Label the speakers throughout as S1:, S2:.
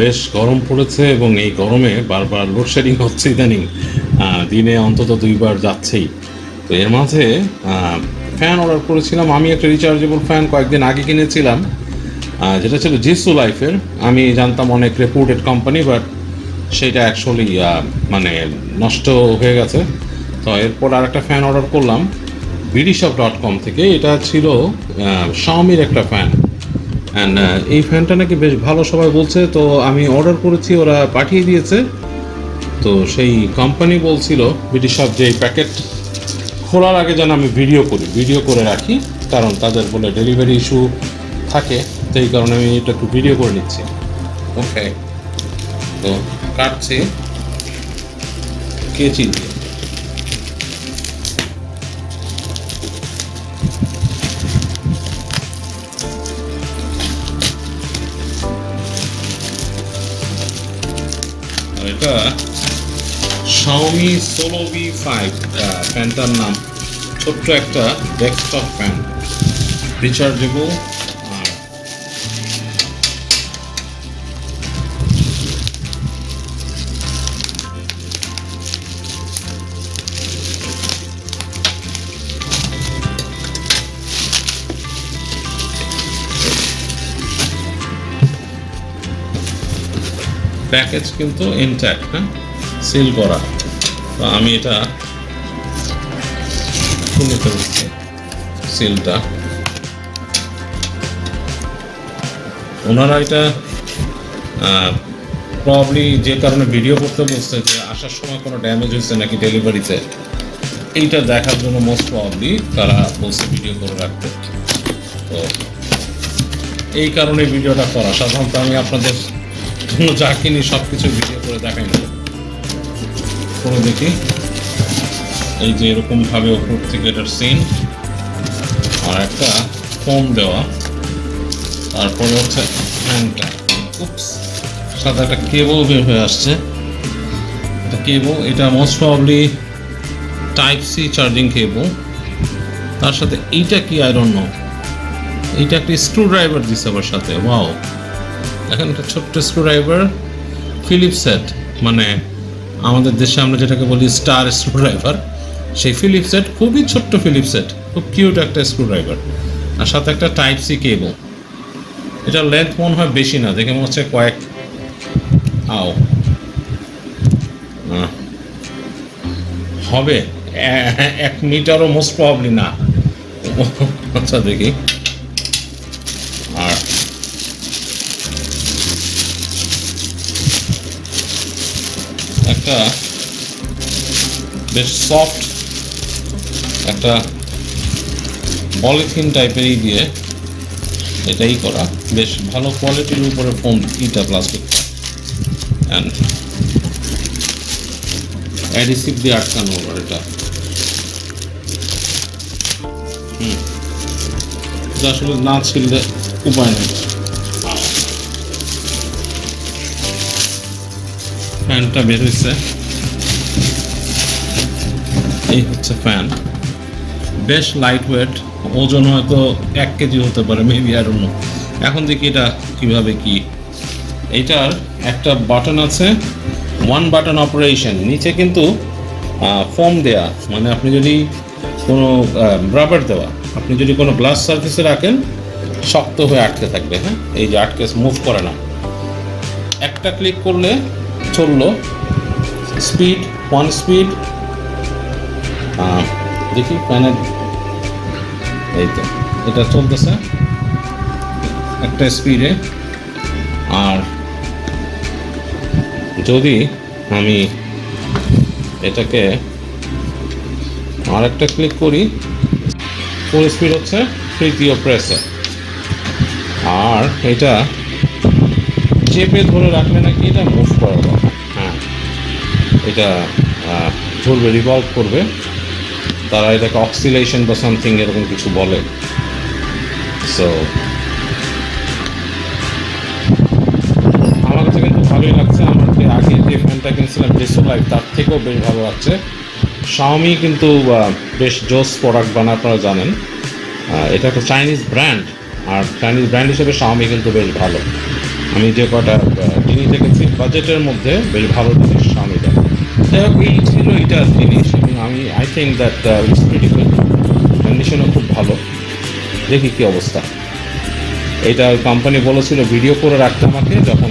S1: বেশ গরম পড়েছে এবং এই গরমে বারবার লোডশেডিং হচ্ছে ইদানিং। দিনে অন্তত দুইবার যাচ্ছেই। তো এর মাঝে ফ্যান অর্ডার করেছিলাম। আমি একটা রিচার্জেবল ফ্যান কয়েকদিন আগে কিনেছিলাম। যেটা ছিল জিসু লাইফের আমি জানতাম অনেক রেপুটেড কোম্পানি বাট সেটা অ্যাকচুয়ালি মানে নষ্ট হয়ে গেছে। তো এরপর আর একটা ফ্যান অর্ডার করলাম। বিডিশপ ডট কম থেকে। এটা ছিল শাওমির একটা ফ্যান অ্যান্ড এই ফ্যানটা নাকি বেশ ভালো সবাই বলছে, তো আমি অর্ডার করেছি, ওরা পাঠিয়ে দিয়েছে। তো সেই কোম্পানি বলছিল বিডিশপ যে প্যাকেট খোলার আগে যেন আমি ভিডিও করি। ভিডিও করে রাখি, কারণ তাদের বলে ডেলিভারি ইস্যু থাকে সেই কারণে আমি এটা একটু ভিডিও করে নিচ্ছি। ওকে তো কাটছি। কেচি দিয়ে এটা Xiaomi Solo V5 ফ্যানটার নাম ছোট্ট একটা ডেস্কটপ ফ্যান রিচার্জেবল প্যাকেজ কিন্তু ইনট্যাক্ট হ্যাঁ? সিল করা। তো আমি এটা খুলে ফেলছি সিলটা ওনারা এটা প্রবলি যে কারণে ভিডিও করতে বলছে যে আসার সময় কোনো ড্যামেজ হয়েছে নাকি ডেলিভারিতে এইটা দেখার জন্য মোস্ট প্রবলি তারা বলছে ভিডিও করে রাখতে। তো এই কারণে ভিডিওটা করা। সাধারণত আমি আপনাদের জন্য যা কিনি সব কিছু ভিডিও করে দেখাই না। করে দেখি। এই যে এরকমভাবে ওপর থেকে এটার সিন আর একটা ফোম দেওয়া। তারপরে হচ্ছে ফ্যানটা উপস সাথে একটা কেবল বের হয়ে আসছে। এটা কেবল এটা most probably type C charging cable তার সাথে এইটা কি? আয়রন নো এইটা একটা স্ক্রু ড্রাইভার দিচ্ছে আবার সাথে। ওয়াও এখন একটা ছোট্ট স্ক্রু ড্রাইভার ফিলিপ সেট মানে আমাদের দেশে আমরা যেটাকে বলি স্টার স্ক্রু ড্রাইভার সেই ফিলিপ সেট খুবই ছোট্ট ফিলিপ সেট খুব কিউট একটা স্ক্রু ড্রাইভার আর সাথে একটা টাইপ সি কেবল এটা লেন্থ মনে হয় বেশি না, দেখে মনে হচ্ছে কয়েক, আও হবে এক মিটারও মোস্ট প্রবলি না। আচ্ছা দেখি। একটা বেশ সফট একটা পলিথিন টাইপেরই দিয়ে এটাই করা। বেশ ভালো কোয়ালিটির উপরে ফোন ইটা প্লাস্টিক অ্যান্ড অ্যাডিসিভ দিয়ে আটকানো ওর এটা। হুম। আসলে না ছিললে উপায় নেই। ফ্যানটা বের হয়েছে এই হচ্ছে ফ্যান। বেশ লাইট ওয়েট ওজন হয়তো এক কেজি হতে পারে মেবি আর অন্য এখন দেখি এটা কীভাবে কি। এটার একটা বাটন আছে ওয়ান বাটন অপারেশন নিচে কিন্তু ফোম দেয়া। মানে আপনি যদি কোনো রাবার দেওয়া, আপনি যদি কোনো গ্লাস সার্ফেসে রাখেন, শক্ত হয়ে আটকে থাকবে হ্যাঁ? এই যে আটকে মুভ করে না। একটা ক্লিক করলে চলল। স্পিড ওয়ান স্পিড দেখি ফ্যানের এই তো, এটা চলতেছে। একটা স্পিডে আর যদি আমি এটাকে আর একটা ক্লিক করি ফুল স্পিড হচ্ছে তৃতীয় প্রেসে আর এটা চেপে ধরে রাখলে নাকি এটা মুভ হ্যাঁ এটা ঘুরবে রিভলভ করবে। তারা এটাকে অক্সিলেশন বা সামথিং এরকম কিছু বলে। সো আমার কাছে কিন্তু ভালোই লাগছে। আমার যে আগে যে ফ্যানটা কিনছিলাম ডিসো লাইফ তার থেকেও বেশ ভালো লাগছে। শাওমি কিন্তু বেশ জোস প্রোডাক্ট বানায়, আপনারা জানেন। এটা একটা চাইনিজ ব্র্যান্ড আর চাইনিজ ব্র্যান্ড হিসেবে শাওমি কিন্তু বেশ ভালো। আমি যে কটা টিভি দেখেছি বাজেটের মধ্যে বেশ ভালো জিনিস। যাই হোক, এই ছিল এটার জিনিস এবং আমি I think that it's good কন্ডিশনও খুব ভালো। দেখি কি অবস্থা। এটা কোম্পানি বলেছিল ভিডিও করে রাখতে আমাকে, যখন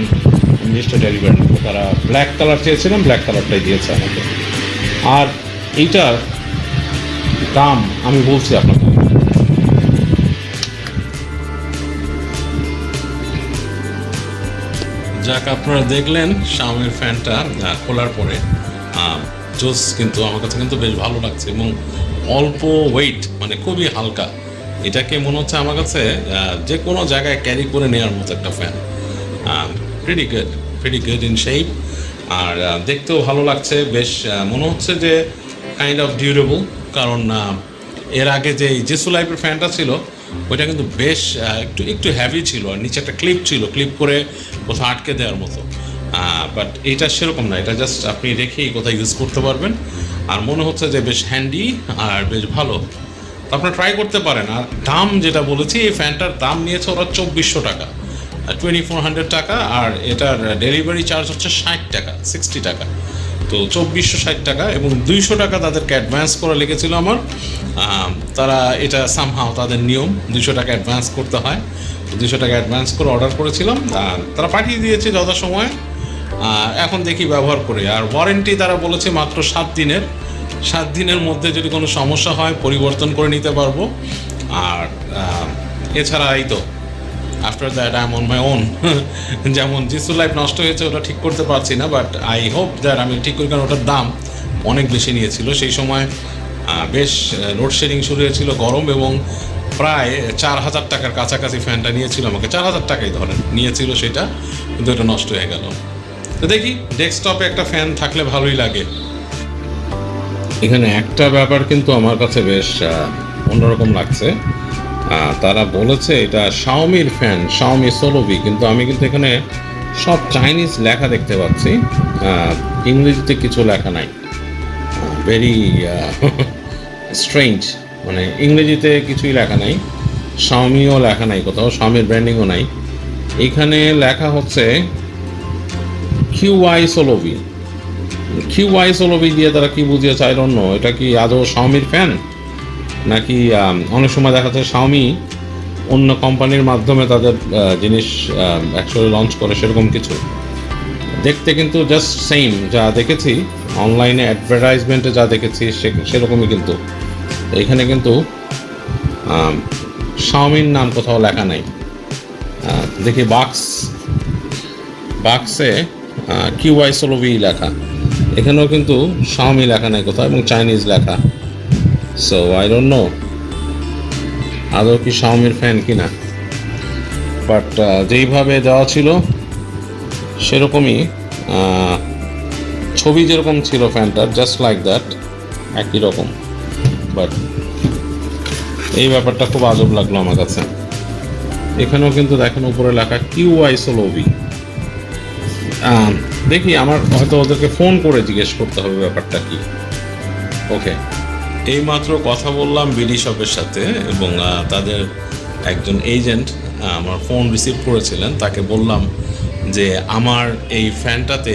S1: জিনিসটা ডেলিভারি নেব তারা ব্ল্যাক কালার চেয়েছিলাম ব্ল্যাক কালারটাই দিয়েছে আমাকে। আর এইটার দাম আমি বলছি আপনাকে। যাক, আপনারা দেখলেন শাওমির ফ্যানটা খোলার পরে। জোস কিন্তু আমার কাছে কিন্তু বেশ ভালো লাগছে এবং অল্প ওয়েট মানে খুবই হালকা। এটাকে মনে হচ্ছে আমার কাছে যে কোনো জায়গায় ক্যারি করে নেওয়ার মতো একটা fan pretty good pretty good in shape আর দেখতেও ভালো লাগছে, বেশ মনে হচ্ছে যে কাইন্ড অফ ডিউরেবল কারণ এর আগে যে জেসু লাইফের ফ্যানটা ছিল, ওইটা কিন্তু বেশ একটু একটু হ্যাভি ছিল, আর নিচে একটা ক্লিপ ছিল ক্লিপ করে কোথাও আটকে দেওয়ার মতো। বাট এটা সেরকম না, এটা জাস্ট আপনি রেখেই কোথায় ইউজ করতে পারবেন। আর মনে হচ্ছে যে বেশ হ্যান্ডি আর বেশ ভালো। তো আপনারা ট্রাই করতে পারেন। আর দাম যেটা বলেছি, এই ফ্যানটার দাম নিয়েছে ওরা চব্বিশশো টাকা। টোয়েন্টি ফোর হান্ড্রেড টাকা, আর এটার ডেলিভারি চার্জ হচ্ছে ষাট টাকা সিক্সটি টাকা। তো চব্বিশশো ষাট টাকা এবং দুইশো টাকা তাদেরকে অ্যাডভান্স করা লেগেছিল আমার। তারা এটা সামহাও তাদের নিয়ম, দুইশো টাকা অ্যাডভান্স করতে হয়। দুইশো টাকা অ্যাডভান্স করে অর্ডার করেছিলাম। আর তারা পাঠিয়ে দিয়েছে যথাসময়ে। এখন দেখি ব্যবহার করে। আর ওয়ারেন্টি তারা বলেছে মাত্র সাত দিনের। সাত দিনের মধ্যে যদি কোনো সমস্যা হয়, পরিবর্তন করে নিতে পারব। আর এছাড়া এই তো after that I am on my own যেমন জিসু লাইফ নষ্ট হয়েছে, ওটা ঠিক করতে পারছি না বাট আই হোপ দ্যাট আমি ঠিক করি, কারণ ওটার দাম অনেক বেশি নিয়েছিল। সেই সময় বেশ লোডশেডিং শুরু হয়েছিল গরম এবং প্রায় চার হাজার টাকার কাছাকাছি ফ্যানটা নিয়েছিল আমাকে। চার হাজার টাকাই ধরেন, নিয়েছিল সেটা, কিন্তু এটা নষ্ট হয়ে গেল। তো দেখি ডেস্কটপে একটা ফ্যান থাকলে ভালোই লাগে। এখানে একটা ব্যাপার কিন্তু আমার কাছে বেশ অন্যরকম লাগছে। তারা বলেছে এটা শাওমির ফ্যান শাওমি সোলোভি কিন্তু আমি কিন্তু এখানে সব চাইনিজ লেখা দেখতে পাচ্ছি। ইংরেজিতে কিছু লেখা নাই। ভেরি স্ট্রেঞ্জ মানে ইংরেজিতে কিছুই লেখা নাই। শাওমিও লেখা নাই কোথাও শাওমির ব্র্যান্ডিংও নাই। এখানে লেখা হচ্ছে কিউআই সোলোভি কিউআই সোলোভি দিয়ে তারা কি বুঝিয়েছে আই নো এটা কি আদৌ শাওমির ফ্যান নাকি অনেক সময় দেখা যাচ্ছে শাওমি অন্য কোম্পানির মাধ্যমে তাদের জিনিস অ্যাকচুয়ালি লঞ্চ করে সেরকম কিছু। দেখতে কিন্তু জাস্ট সেম যা দেখেছি অনলাইনে অ্যাডভার্টাইজমেন্টে যা দেখেছি, সে- সেরকমই কিন্তু। এখানে কিন্তু শাওমির নাম কোথাও লেখা নাই। দেখি বাক্স বাক্সে কিউআই সোলোভি লেখা। এখানেও কিন্তু শাওমি লেখা নাই কোথাও এবং চাইনিজ লেখা। সো আই ডোন্ট নো আদৌ কি শাওমির ফ্যান কিনা। বাট যেইভাবে দেওয়া ছিল, সেরকমই ছবি যেরকম ছিল ফ্যানটার জাস্ট লাইক দ্যাট একই রকম। বাট এই ব্যাপারটা খুব আজব লাগল আমার কাছে। এখানেও কিন্তু দেখেন উপরে লেখা কিউ আই সোলোভি। দেখি আমার হয়তো ওদেরকে ফোন করে জিজ্ঞেস করতে হবে ব্যাপারটা কি। ওকে এইমাত্র কথা বললাম বিডি শপের সাথে এবং তাদের একজন এজেন্ট আমার ফোন রিসিভ করেছিলেন, তাকে বললাম যে আমার এই ফ্যানটাতে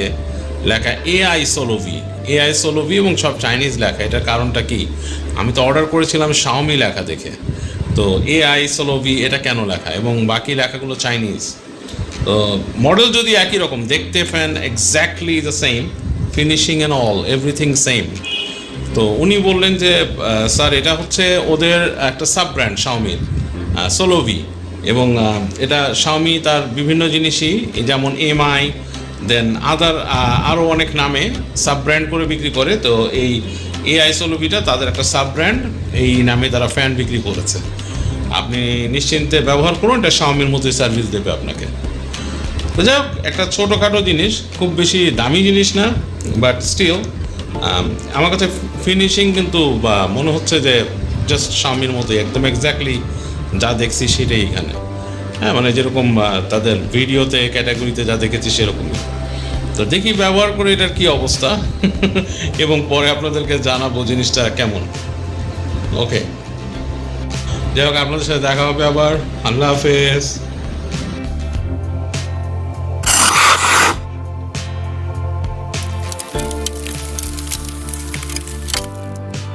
S1: লেখা এআই সোলোভি এআই সোলোভি এবং সব চাইনিজ লেখা, এটার কারণটা কি? আমি তো অর্ডার করেছিলাম শাওমি লেখা দেখে, তো এআই সোলোভি এটা কেন লেখা এবং বাকি লেখাগুলো চাইনিজ মডেল যদি একই রকম, দেখতে fan exactly the same finishing and all everything same তো উনি বললেন যে স্যার, এটা হচ্ছে ওদের একটা সাব ব্র্যান্ড শাওমির সোলোভি এবং এটা শাওমি তার বিভিন্ন জিনিসই, যেমন এমআই দেন আদার আরও অনেক নামে সাব ব্র্যান্ড করে বিক্রি করে। তো এই এআই সোলোভিটা তাদের একটা সাব ব্র্যান্ড এই নামে তারা ফ্যান বিক্রি করেছে। আপনি নিশ্চিন্তে ব্যবহার করুন, এটা শাওমির মতোই সার্ভিস দেবে আপনাকে। তো যাই হোক, একটা ছোটোখাটো জিনিস, খুব বেশি দামি জিনিস না বাট স্টিল আমার কাছে ফিনিশিং কিন্তু, বা মনে হচ্ছে যে জাস্ট স্বামীর মতোই, একদম এক্স্যাক্টলি যা দেখছি সেটাই এখানে। হ্যাঁ মানে যেরকম তাদের ভিডিওতে, ক্যাটাগরিতে যা দেখেছি সেরকমই। তো দেখি ব্যবহার করে এটার কি অবস্থা, এবং পরে আপনাদেরকে জানাব জিনিসটা কেমন। ওকে যাই হোক, আপনাদের সাথে দেখা হবে আবার। আল্লাহ হাফেজ।